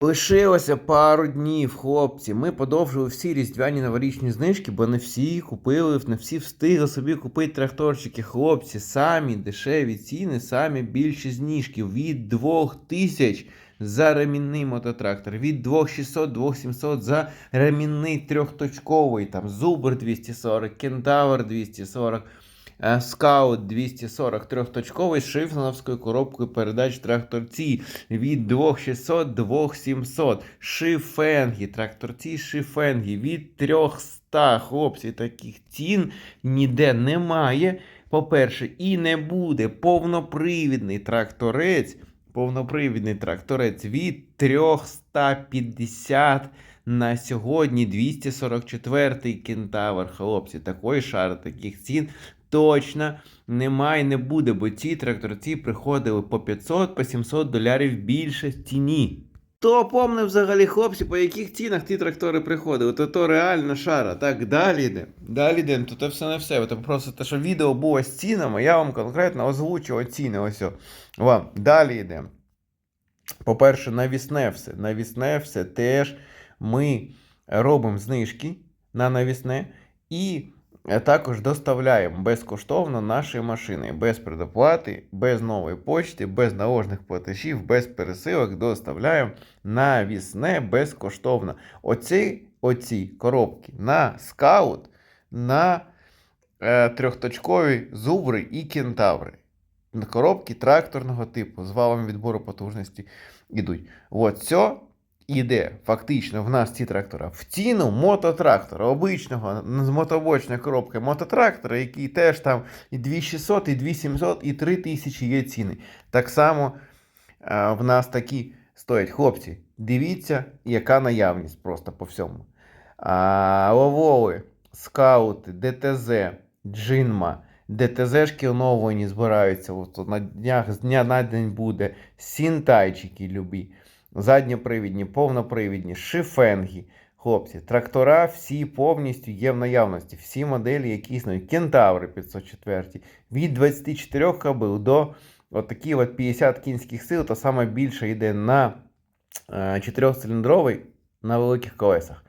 Лишилося пару днів, хлопці. Ми подовжили всі різдвяні новорічні знижки, бо не всі купили, не всі встигли собі купити тракторчики. Хлопці, самі дешеві ціни, самі більші знижки. Від 2000 за ремінний мототрактор, від 2600 2700 за ремінний трьохточковий, там Зубр 240, Кентавр 240. Е, Скаут 240 трьохточковий з шифлановською коробкою передач тракторці від 2600 2700. Шифенгі, тракторці шифенгі від 300. Хлопці, таких цін ніде немає. По-перше, і не буде повнопривідний тракторець. Повнопривідний тракторець від 350 на сьогодні 244 кентавр. Хлопці, такої шари, таких цін точно немає, не буде, бо ці тракторці приходили по 500, по 700 долярів більше ціні. То помне взагалі, хлопці, по яких цінах ті трактори приходили, то то реально шара. Так, далі йде. Далі йде, то це все не все. Ви просто те, що відео було з цінами, я вам конкретно озвучував ціни. Ось вам. Далі йде. По-перше, навісне все. Навісне все теж ми робимо знижки на навісне і також доставляємо безкоштовно наші машини. Без предоплати, без нової почти, без наложних платежів, без пересилок доставляємо навісне безкоштовно. Оці, оці коробки на скаут, на е, трьохточкові зубри і кентаври. Коробки тракторного типу з валом відбору потужності йдуть. От іде фактично в нас ці трактора в ціну мототрактора, обичного з мотобочної коробки мототрактора, який теж там і 2600, і 2700, і 3000 є ціни. Так само а, в нас такі стоять. Хлопці, дивіться, яка наявність просто по всьому. А, Ловоли, скаути, ДТЗ, Джинма. ДТЗшки оновлені збираються. От на днях з дня на день буде. Сінтайчики любі, задньопривідні, повнопривідні, шифенги. Хлопці, трактора всі повністю є в наявності. Всі моделі, які існують. Кентаври 504 від 24 кабел до от такі от 50 кінських сил, то саме більше йде на 4-циліндровий на великих колесах.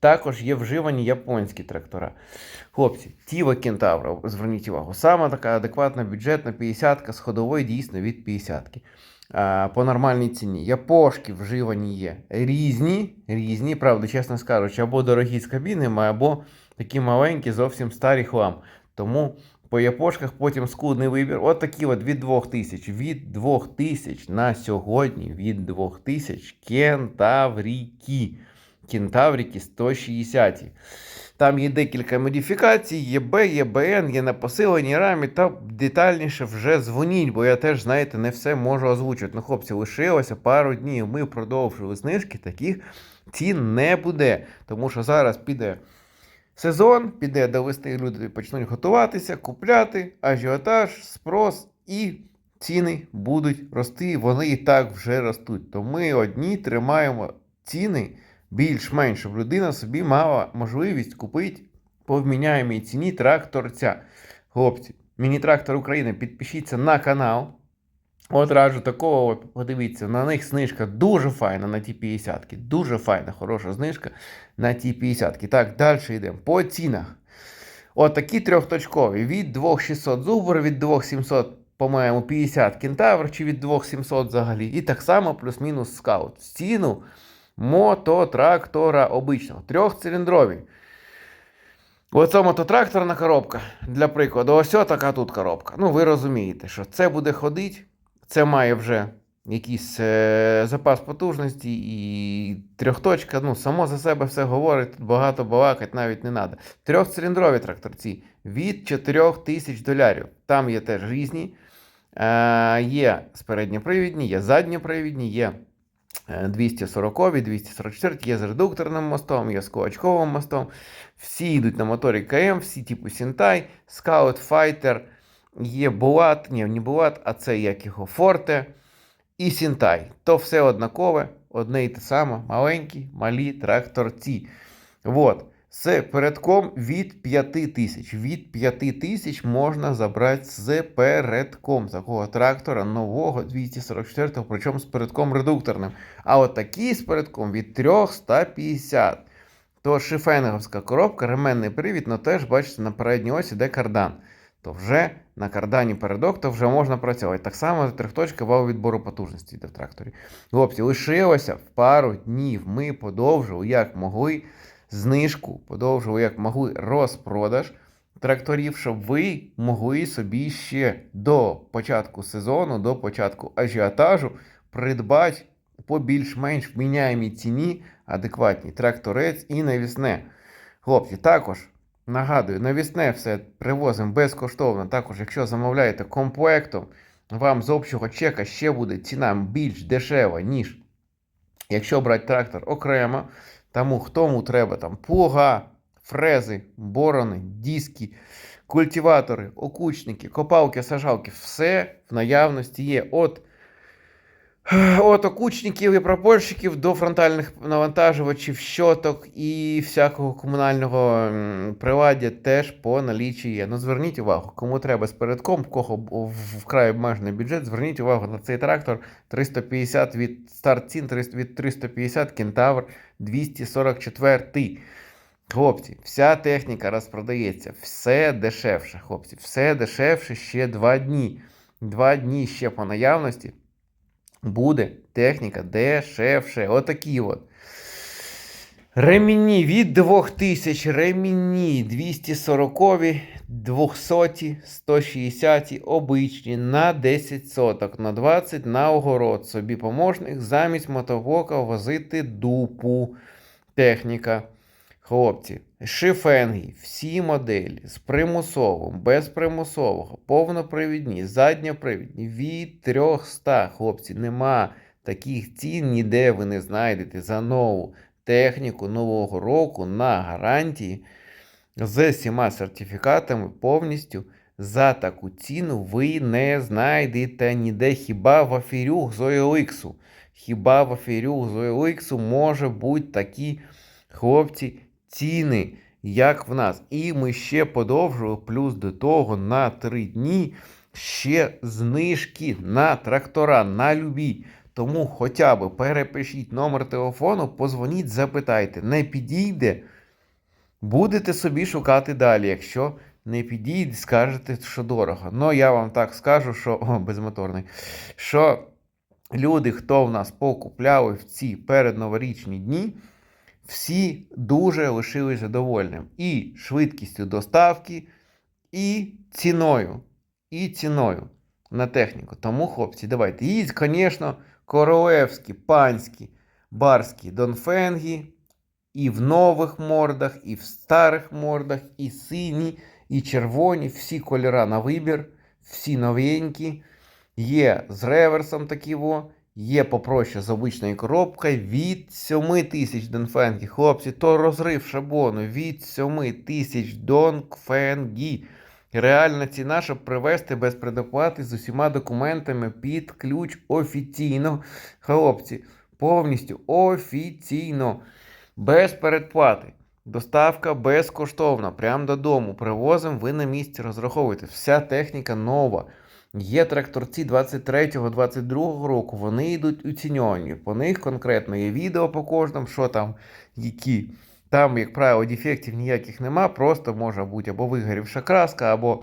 Також є вживані японські трактора. Хлопці, Тіва Кентавра, зверніть увагу, саме така адекватна бюджетна 50-ка з ходової дійсно від 50-ки. По нормальній ціні. Япошки вживані є. Різні, різні, правда, чесно скажучи, або дорогі з кабінами, або такі маленькі, зовсім старі хлам. Тому по япошках потім скудний вибір. От такі от від 2000. Від 2000 на сьогодні, від 2000 кентавріки. Кентавріки 160. Там є декілька модифікацій, є Б, є БН, є на посиленій рамі, та детальніше вже дзвоніть, бо я теж, знаєте, не все можу озвучити. Ну, хлопці, лишилося пару днів. Ми продовжили знижки, таких цін не буде. Тому що зараз піде сезон, піде довести, люди почнуть готуватися, купляти, ажіотаж, спрос і ціни будуть рости. Вони і так вже ростуть. То ми одні тримаємо ціни більш-менш, людина собі мала можливість купити по вміняємій ціні тракторця. Хлопці, міні-трактор України, підпишіться на канал. От раджу такого, подивіться, на них знижка дуже файна на ті 50 ки Дуже файна, хороша знижка на ті 50 ки Так, далі йдемо. По цінах. От такі трьохточкові. Від 2600 зубр, від 2700, по-моєму, 50 кентавр, чи від 2700 взагалі. І так само плюс-мінус скаут. Ціну мототрактора обичного. Трьохциліндрові. Оце мототракторна коробка. Для прикладу, ось така тут коробка. Ну, ви розумієте, що це буде ходити, це має вже якийсь е запас потужності і трьохточка. Ну, само за себе все говорить, тут багато балакати навіть не треба. Трьохциліндрові тракторці від 4 тисяч долярів. Там є теж різні. Е є передньопривідні, є задньопривідні, є. 240, 244 є з редукторним мостом, є з кулачковим мостом. Всі йдуть на моторі КМ, всі типу Сінтай, Скаут, Файтер, є Булат, ні, не Булат, а це як його Форте і Сінтай. То все однакове, одне і те саме, маленькі, малі тракторці. От. З передком від 5 тисяч. Від 5 тисяч можна забрати з передком такого трактора нового 244, причому з передком редукторним. А от такий з передком від 350. То шифенговська коробка, ременний привід, але теж бачите на передній осі, де кардан. То вже на кардані передок, то вже можна працювати. Так само трьохточка вал відбору потужності йде в тракторі. Хлопці, лишилося в пару днів. Ми подовжили, як могли, знижку, подовжили, як могли, розпродаж тракторів, щоб ви могли собі ще до початку сезону, до початку ажіотажу придбати по більш-менш вміняємій ціні адекватні тракторець і навісне. Хлопці, також нагадую, навісне все привозимо безкоштовно. Також, якщо замовляєте комплектом, вам з общого чека ще буде ціна більш дешева, ніж якщо брати трактор окремо. Тому хтому треба там плуга, фрези, борони, диски, культиватори, окучники, копалки, сажалки, все в наявності є. От От окучників і пропорщиків до фронтальних навантажувачів, щоток і всякого комунального приладдя теж по налічі є. Ну зверніть увагу, кому треба з передком, кого вкрай обмежений бюджет, зверніть увагу на цей трактор 350 від старт цін від 350 кентавр 244. Хлопці, вся техніка розпродається, все дешевше, хлопці, все дешевше ще два дні. Два дні ще по наявності буде техніка дешевше. Отакі от. Ремінні від 2000, ремінні 240, 200, 160, обичні на 10 соток, на 20 на огород. Собі помощник замість мотоблока возити дупу. Техніка. Хлопці, шифенги, всі моделі з примусовим, без примусового, повнопривідні, задньопривідні від 300. Хлопці, нема таких цін ніде ви не знайдете за нову техніку нового року на гарантії з всіма сертифікатами повністю. За таку ціну ви не знайдете ніде хіба в афірюх з OLX. Хіба в афірюх з OLX може бути такі хлопці ціни, як в нас. І ми ще подовжили, плюс до того на 3 дні ще знижки на трактора, на любі. Тому хоча б перепишіть номер телефону, позвоніть, запитайте. Не підійде, будете собі шукати далі. Якщо не підійде, скажете, що дорого. Ну, я вам так скажу, що о, безмоторний, що люди, хто в нас покупляли в ці передноворічні дні, всі дуже лишились задовольним. І швидкістю доставки, і ціною. І ціною на техніку. Тому, хлопці, давайте. І, звісно, королевські, панські, барські донфенги. І в нових мордах, і в старих мордах, і сині, і червоні, всі кольори на вибір, всі новенькі. Є з реверсом такі во, є попроще з обичною коробкою від 7 тисяч донфенгі. Хлопці, то розрив шаблону від 7 тисяч донфенгі. Реальна ціна, щоб привезти без предоплати з усіма документами під ключ офіційно. Хлопці, повністю офіційно, без передплати. Доставка безкоштовна, прямо додому. Привозимо, ви на місці розраховуєте. Вся техніка нова. Є тракторці 23-22 року, вони йдуть оціньовані. По них конкретно є відео по кожному, що там, які. Там, як правило, дефектів ніяких нема, просто може бути або вигорівша краска, або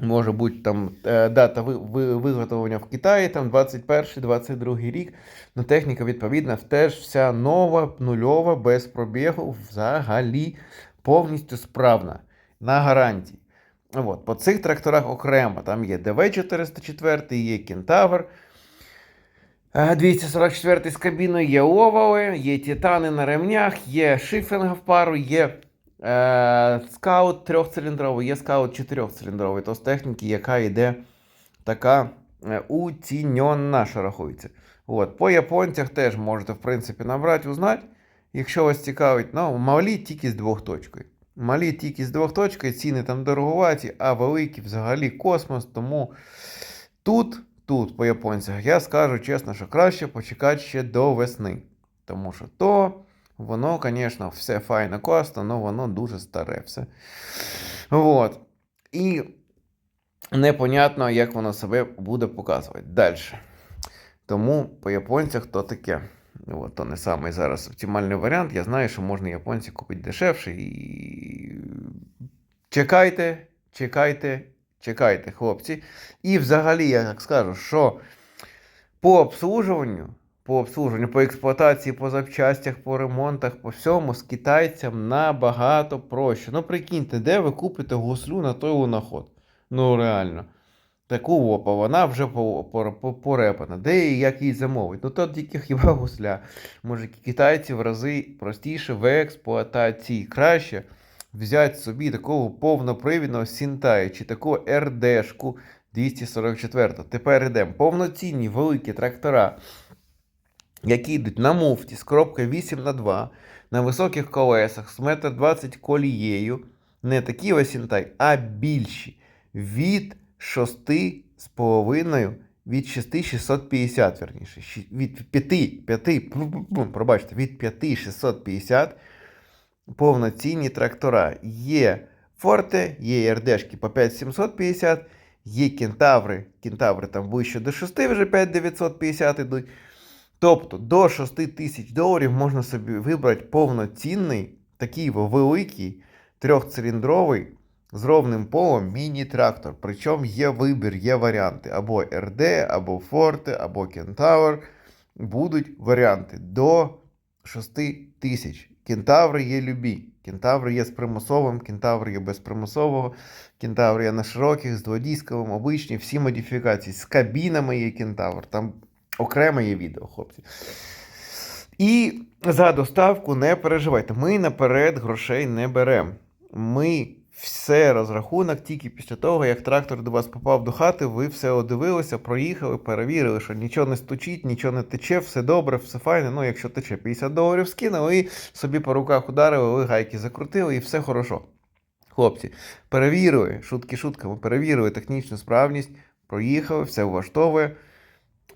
може бути там е, дата ви- ви- виготовлення в Китаї, там 21-22 рік. Ну, техніка, відповідно, теж вся нова, нульова, без пробігу, взагалі повністю справна на гарантії. От, по цих тракторах окремо там є ДВ-404, є Кентавр. Е, 244 з кабіною, є овали, є титани на ремнях, є шифінг в пару, є е, скаут трьохциліндровий, є скаут чотирьохциліндровий. То з техніки, яка йде така е, уціньона, що рахується. От, по японцях теж можете, в принципі, набрати, узнати. Якщо вас цікавить, ну, малі тільки з двох точкою. Малі тільки з двох точкою, ціни там дороговаті, а великі взагалі космос. Тому тут, тут, по японцях, я скажу чесно, що краще почекати ще до весни. Тому що то Воно, звісно, все файно косно, але воно дуже старе все. Вот. І непонятно, як воно себе буде показувати. Далі. Тому по японцях то таке. От, то не самий зараз оптимальний варіант. Я знаю, що можна японці купити дешевше і. Чекайте, чекайте, чекайте, хлопці. І взагалі, я так скажу, що по обслужуванню, по обслужуванню, по експлуатації, по запчастях, по ремонтах, по всьому з китайцям набагато проще. Ну, прикиньте, де ви купите гуслю на той луноход? Ну, реально. Таку опа, вона вже по- по- по- порепана. Де і як її замовить? Ну то тільки хіба гусля. Може, китайці в рази простіше в експлуатації. Краще взяти собі такого повнопривідного Сінтая чи таку РДшку 244. Тепер йдемо. Повноцінні великі трактора, які йдуть на муфті з коробкою 8 на 2 на високих колесах з 1,20 м колією. Не такі ось Сінтай, а більші. Від 6,5 від 6650, верніше, від 5, 5, пробачте, від 5650 повноцінні трактора. Є Форте, є РДшки по 5750, є кентаври, кентаври там вище до 6 вже 5950 йдуть. Тобто до 6 тисяч доларів можна собі вибрати повноцінний, такий великий, трьохциліндровий з ровним полом міні-трактор. Причому є вибір, є варіанти. Або РД, або Форте, або Кентавр. Будуть варіанти до 6 тисяч. Кентаври є любі. Кентаври є з примусовим, кентавр є без примусового, кентавр є на широких, з дводісковим, обичні, всі модифікації. З кабінами є кентавр. Там окреме є відео, хлопці. І за доставку не переживайте. Ми наперед грошей не беремо. Ми все розрахунок тільки після того, як трактор до вас попав до хати, ви все одивилися, проїхали, перевірили, що нічого не стучить, нічого не тече, все добре, все файне. Ну, якщо тече 50 доларів скинули і собі по руках ударили, ви гайки закрутили і все хорошо. Хлопці, перевірили, шутки шутками, перевірили технічну справність, проїхали, все влаштовує.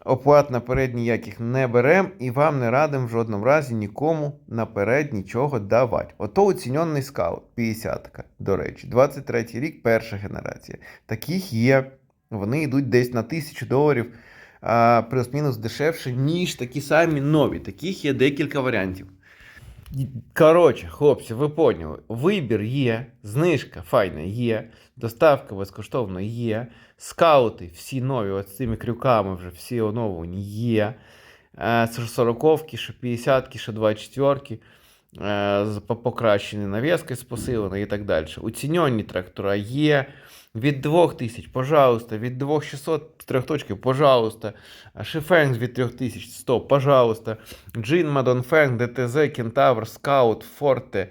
Оплат наперед ніяких не берем і вам не радим в жодному разі нікому наперед нічого давати. Ото оціненний скаут 50-ка, до речі, 23-й рік, перша генерація. Таких є. Вони йдуть десь на тисячу доларів, а, плюс-мінус дешевше, ніж такі самі нові. Таких є декілька варіантів. Коротше, хлопці, ви поняли, вибір є, знижка файна є, доставка безкоштовна є, скаути всі нові, от з цими крюками вже всі оновлені є. Е, Це ж 40-ки, що 50-ки, що 24-ки, е, з по- покращені навіски з посиленою і так далі. Уцінені трактора є. Від 2000, пожалуйста, від 2600 з трьох точків, пожалуйста. Шифенг від 3100, пожалуйста. Джин, Мадонфенг, ДТЗ, Кентавр, Скаут, Форте,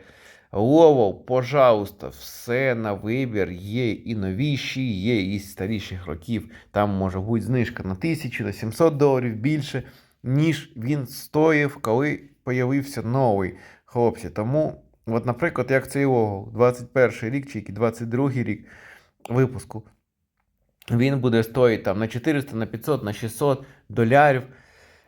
Ловол, пожалуйста, все на вибір. Є і новіші, є і старіших років. Там може бути знижка на 1000, на 700 доларів більше, ніж він стоїв, коли появився новий хлопці. Тому, от, наприклад, як цей Ловол, 21 рік чи який 22 рік випуску. Він буде стоїти там на 400, на 500, на 600 долярів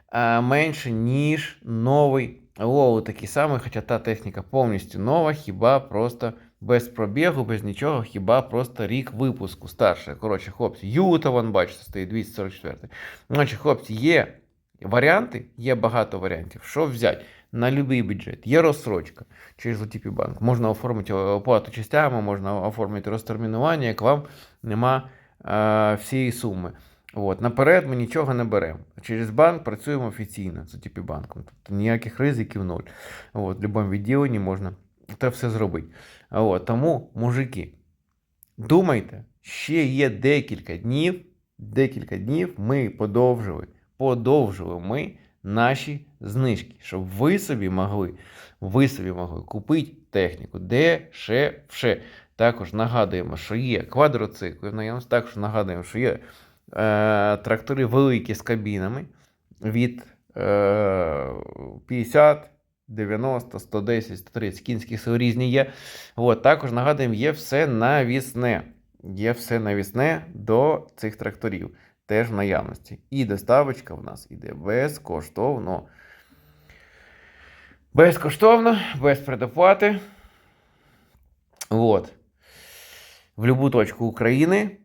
а, менше, ніж новий Лоу такий самий, хоча та техніка повністю нова, хіба просто без пробігу, без нічого, хіба просто рік випуску старше. Коротше, хлопці, Юта, вон, бачите, стоїть 244. Значить, хлопці, є варіанти, є багато варіантів. Що взяти? На будь-який бюджет. Є розсрочка через OTP банк. Можна оформити оплату частями, можна оформити розтермінування, як вам нема е, всієї суми. От, наперед ми нічого не беремо. Через банк працюємо офіційно з OTP банком. Тобто ніяких ризиків нуль. От, в будь-якому відділенні можна це все зробити. От, тому, мужики, думайте, ще є декілька днів, декілька днів ми подовжили, подовжили ми наші знижки, щоб ви собі могли, ви собі могли купити техніку дешевше. Також нагадуємо, що є квадроцикли в наявності, також нагадуємо, що є е, трактори великі з кабінами від е, 50, 90, 110, 130 кінських сил різні є. От, також нагадуємо, є все навісне. Є все навісне до цих тракторів. Теж в наявності. І доставочка в нас іде безкоштовно. Безкоштовно, без предоплати. Вот. В будь-яку точку України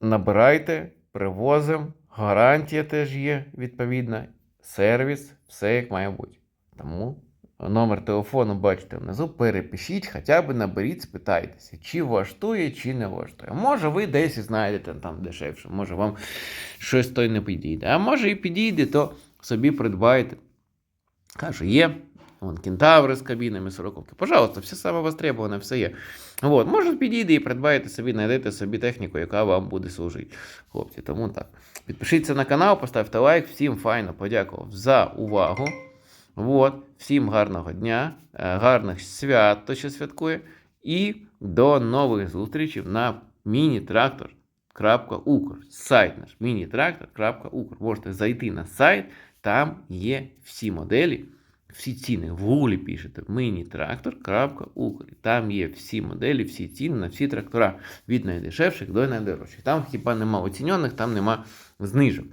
набирайте, привозимо. Гарантія теж є відповідна. Сервіс, все як має бути. Тому номер телефону бачите внизу. Перепишіть, хоча б наберіть, спитайтеся, чи влаштує, чи не влаштує. Може, ви десь знайдете там дешевше, може вам щось той не підійде. А може і підійде, то собі придбайте. Кажу, є. Вон кентаври з кабінами, сороковки. Пожалуйста, все саме востребоване, все є. От, може, підійде і придбаєте собі, знайдете собі техніку, яка вам буде служити. Хлопці, тому так. Підпишіться на канал, поставте лайк. Всім файно подякував за увагу. От, всім гарного дня, е, гарних свят, хто ще святкує. І до нових зустрічей на міні-трактор.укр. Сайт наш міні-трактор.укр. Можете зайти на сайт, там є всі моделі. Всі ціни в гуглі пишете міні-трактор.укр. Там є всі моделі, всі ціни на всі трактора від найдешевших до найдорожчих. Там хіба нема оцінених, там нема знижок.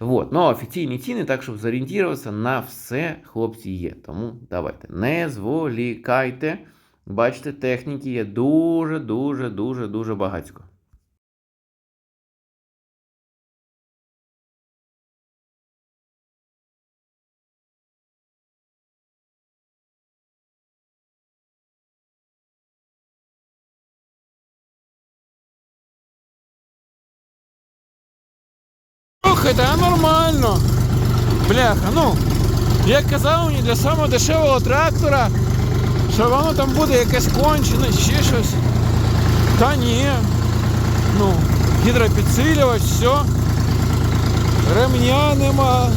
Вот. Ну, офіційні ціни, так щоб зорієнтуватися на все, хлопці, є. Тому давайте не зволікайте. Бачите, техніки є дуже, дуже, дуже, дуже багатько. Слухайте, а нормально. Бляха, ну, як казав мені для самого дешевого трактора, що воно там буде якесь кончене, ще щось. Та ні. Ну, гідропідсилювач, все. Ремня нема.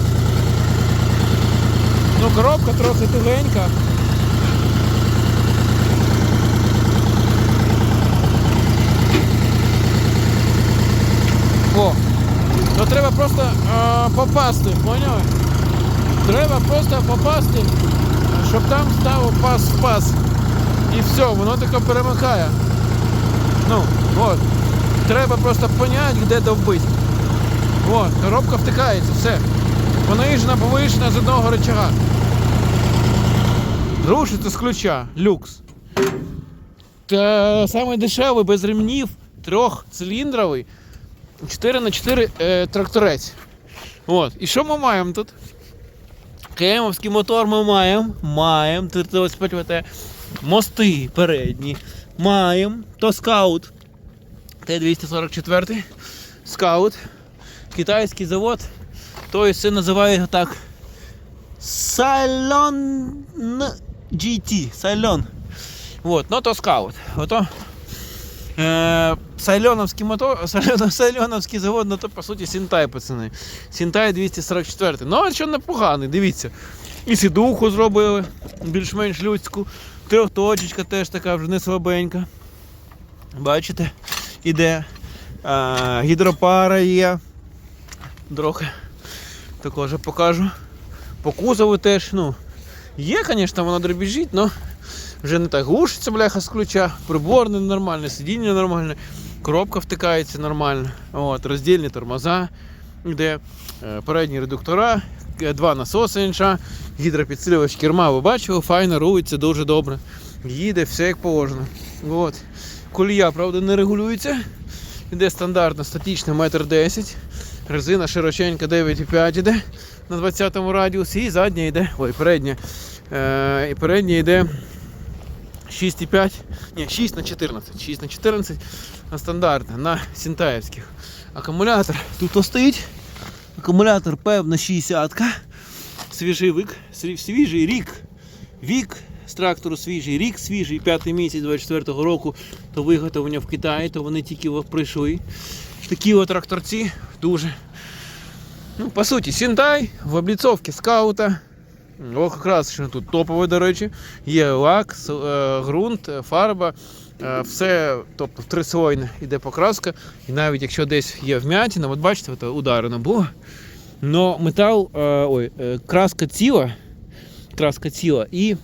Ну, коробка трохи тугенька. О, то треба просто е, попасти, поняв? Треба просто попасти, щоб там став пас в пас. І все, воно таке перемикає. Ну, от. Треба просто поняти, де довбити. От, коробка втикається, все. Понижена, повишена з одного рычага. Рушиться з ключа, люкс. Та саме дешевий, без ремнів, трьохциліндровий. 4 на 4 е, тракторець. От. І що ми маємо тут? Кемовський мотор ми маємо. Маємо. Тут ось бачите, мости передні. Маємо. То скаут. Т-244. Скаут. Китайський завод. Той це називає його так. Сайлон GT. Сайлон. Вот, ну то скаут. Ото Е, Сайльоновський мотор, Сайльон- Сайльоновський завод, ну то по суті Сінтай, пацани. Сінтай 244. Ну, а що непоганий, дивіться. І сідуху зробили більш-менш людську. Трьохточечка теж така вже не слабенька. Бачите, іде. А, гідропара є. Трохи також покажу. По кузову теж, ну, є, звісно, воно дребіжить, але вже не так глушиться, бляха, з ключа, приборне нормальне, сидіння нормальне, коробка втикається нормально. От, роздільні тормоза, де е, передні редуктора, е, два насоси інша, гідропідсилювач керма, ви бачили, файно рулиться дуже добре. Їде, все як положено. От. Колія, правда, не регулюється. Іде стандартно, статічна, метр 10. Резина широченька 9,5 іде на 20-му радіусі, і задня йде, ой, передня. Е, і передня йде 6,5, ні, 6 на 14, 6 на 14 на стандартне, на Сінтаївських. Акумулятор тут стоїть. Акумулятор певно 60 Свіжий вік, свіжий рік. Вік з трактору свіжий рік, свіжий, п'ятий місяць 24-го року, то виготовлення в Китаї, то вони тільки прийшли. Такі от тракторці дуже. Ну, по суті, Сінтай в обліцовці скаута. Якраз що тут топове, до речі. Є лак, е, ґрунт, е, фарба, е, все, тобто трислойне іде покраска. І навіть якщо десь є вмятина, от бачите, от ударено було. Но метал, ой, краска ціла, краска ціла і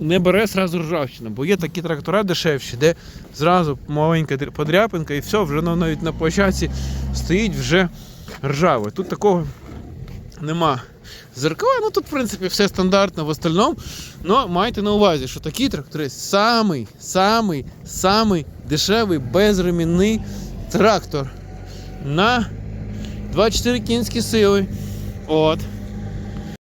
не бере зразу ржавчина, бо є такі трактора дешевші, де зразу маленька подряпинка і все, вже навіть на площадці стоїть вже ржаве. Тут такого нема. Зеркала, ну тут, в принципі, все стандартно в остальному. Но майте на увазі, що такі трактори самий, самий, самий дешевий безремінний трактор на 24 кінські сили. От.